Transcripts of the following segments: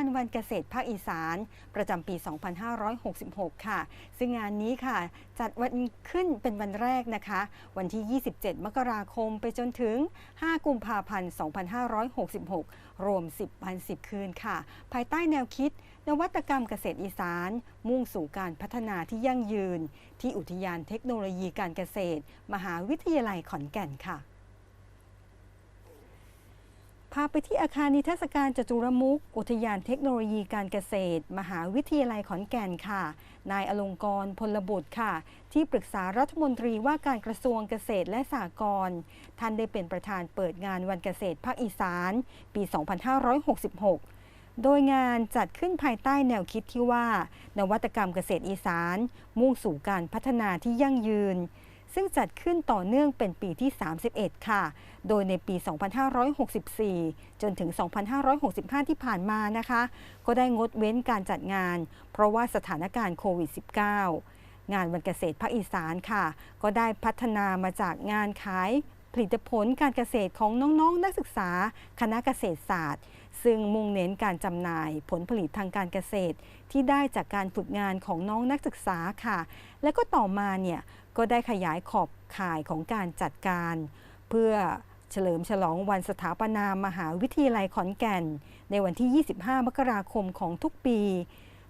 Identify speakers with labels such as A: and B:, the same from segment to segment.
A: วงานวันเกษตรภาคอีสาน ประจำปี 2566 ค่ะ ซึ่งงานนี้ค่ะ จัดวันขึ้นเป็นวันแรกนะคะ วันที่ 27 มกราคมไปจนถึง 5 กุมภาพันธ์ 2566 รวม 10วัน10 คืนค่ะ ภายใต้แนวคิด นวัตกรรมเกษตรอีสาน มุ่งสู่การพัฒนาที่ยั่งยืน ที่อุทยานเทคโนโลยีการเกษตร มหาวิทยาลัยขอนแก่นค่ะ พาไปที่อาคารนิทรรศการจตุรมุขอุทยานเทคโนโลยีการเกษตร มหาวิทยาลัยขอนแก่นค่ะ นายอลงกรณ์พลบุตรค่ะ ที่ปรึกษารัฐมนตรีว่าการกระทรวงเกษตรและสหกรณ์ท่านได้เป็นประธานเปิดงานวันเกษตรภาคอีสาน ปี 2566 โดยงานจัดขึ้นภายใต้แนวคิดที่ว่า นวัตกรรมเกษตรอีสาน มุ่งสู่การพัฒนาที่ยั่งยืน ซึ่งจัดขึ้นต่อเนื่องเป็นปีที่ 31 ค่ะ โดยในปี 2564 จนถึง 2565 ที่ผ่านมานะคะ ก็ได้งดเว้นการจัดงาน เพราะว่าสถานการณ์โควิด -19 งานวันเกษตรภาคอีสานค่ะ ก็ได้พัฒนามาจากงานขาย ผลิตผลการเกษตรของน้องๆนักศึกษา คณะเกษตรศาสตร์ ซึ่งมุ่งเน้นการจำหน่ายผลผลิตทางการเกษตร ที่ได้จากการฝึกงานของน้องนักศึกษาค่ะ และก็ต่อมาเนี่ยก็ได้ขยายขอบข่ายของการจัดการ เพื่อเฉลิมฉลองวันสถาปนามหาวิทยาลัยขอนแก่น ในวันที่ 25 มกราคมของทุกปี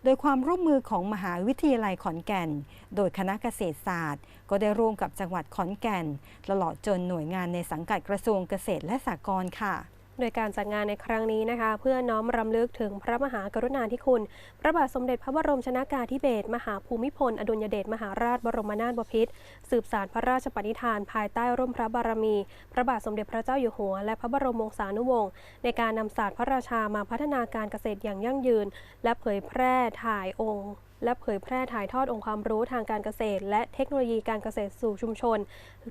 A: โดยความร่วมมือของมหาวิทยาลัยขอนแก่น โดยคณะเกษตรศาสตร์ ก็ได้ร่วมกับจังหวัดขอนแก่น ตลอดจนหน่วยงานในสังกัดกระทรวงเกษตรและสหกรณ์ค่ะ
B: โดยการจัดงานในครั้งนี้นะคะ เพื่อน้อมรำลึกถึงพระมหากรุณาธิคุณ พระบาทสมเด็จพระบรมชนากาธิเบศรมหาภูมิพล อดุลยเดชมหาราชบรมนาถบพิตรสืบสารพระราชปณิธาน ภายใต้ร่มพระบารมี พระบาทสมเด็จพระเจ้าอยู่หัว และพระบรมวงศานุวงศ์ในการนำศาสตร์พระราชามาพัฒนาการเกษตรอย่างยั่งยืน และเผยแพร่ถ่ายองค์ และเผยแพร่ถ่ายทอดองค์ความรู้ทางการเกษตร และเทคโนโลยีการเกษตรสู่ชุมชน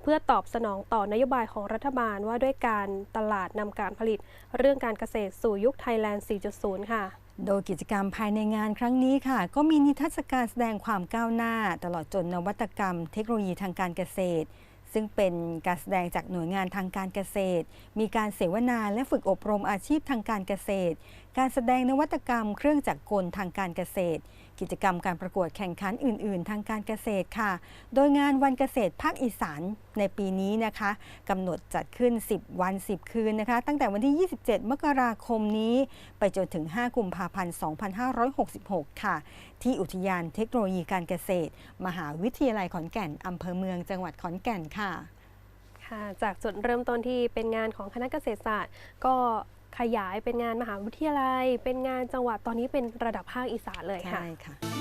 B: เพื่อตอบสนองต่อนโยบายของรัฐบาลว่าด้วยการตลาดนำการผลิต เรื่องการเกษตรสู่ยุคไทยแลนด์ 4.0 ค่ะ
A: โดยกิจกรรมภายในงานครั้งนี้ค่ะ ก็มีนิทรรศการแสดงความก้าวหน้า ตลอดจนนวัตกรรม เทคโนโลยีทางการเกษตร ซึ่งเป็นการแสดงจากหน่วยงานทางการเกษตร มีการเสวนาและฝึกอบรมอาชีพทางการเกษตร การแสดงนวัตกรรมเครื่องจักรกลทางการเกษตร กิจกรรมการประกวดแข่งขันอื่น ๆ ทางการเกษตรค่ะ โดยงานวันเกษตรภาคอีสานในปีนี้นะคะกำหนดจัดขึ้น 10 วัน 10 คืนนะคะ ตั้งแต่วันที่ 27 มกราคมนี้ ไปจนถึง 5 กุมภาพันธ์ 2566 ค่ะ ที่อุทยานเทคโนโลยีการเกษตร มหาวิทยาลัยขอนแก่นอำเภอเมืองจังหวัดขอนแก่น
B: ค่ะจากจุดเริ่มต้นที่เป็นงานของคณะเกษตรศาสตร์ ก็ ขยายเป็นงานมหาวิทยาลัย เป็นงานจังหวัดตอนนี้เป็นระดับภาคอีสานเลยค่ะ
A: ใช่ค่ะ